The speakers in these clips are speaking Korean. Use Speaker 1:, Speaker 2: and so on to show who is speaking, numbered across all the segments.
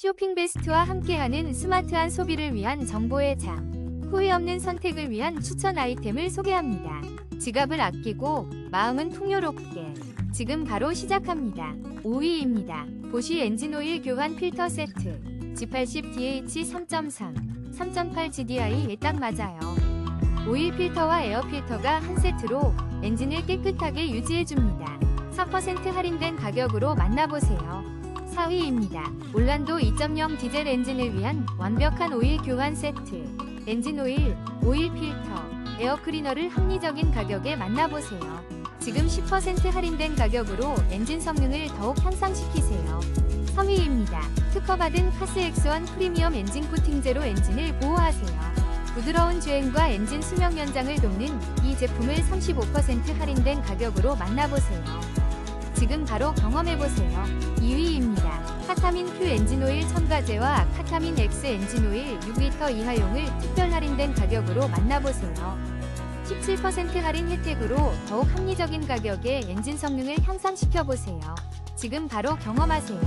Speaker 1: 쇼핑 베스트와 함께하는 스마트한 소비를 위한 정보의 장. 후회 없는 선택을 위한 추천 아이템을 소개합니다. 지갑을 아끼고 마음은 풍요롭게. 지금 바로 시작합니다. 5위입니다. 보쉬 엔진오일 교환 필터 세트. G80DH 3.3, 3.8 GDI에 딱 맞아요. 오일 필터와 에어 필터가 한 세트로 엔진을 깨끗하게 유지해줍니다. 4% 할인된 가격으로 만나보세요. 4위입니다. 올란도 2.0 디젤 엔진을 위한 완벽한 오일 교환 세트. 엔진 오일, 오일 필터, 에어 클리너를 합리적인 가격에 만나보세요. 지금 10% 할인된 가격으로 엔진 성능을 더욱 향상시키세요. 3위입니다. 특허받은 카스X1 프리미엄 엔진 코팅제로 엔진을 보호하세요. 부드러운 주행과 엔진 수명 연장을 돕는 이 제품을 35% 할인된 가격으로 만나보세요. 지금 바로 경험해보세요. 2위입니다. 카타민 Q 엔진오일 첨가제와 카타민 X 엔진오일 6리터 이하용을 특별 할인된 가격으로 만나보세요. 17% 할인 혜택으로 더욱 합리적인 가격에 엔진 성능을 향상시켜보세요. 지금 바로 경험하세요.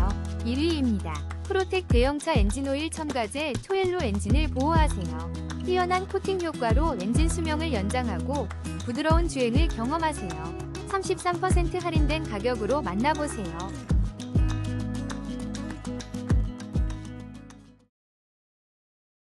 Speaker 1: 1위입니다. 프로텍 대형차 엔진오일 첨가제 초엘로 엔진을 보호하세요. 뛰어난 코팅 효과로 엔진 수명을 연장하고 부드러운 주행을 경험하세요. 33% 할인된 가격으로 만나보세요.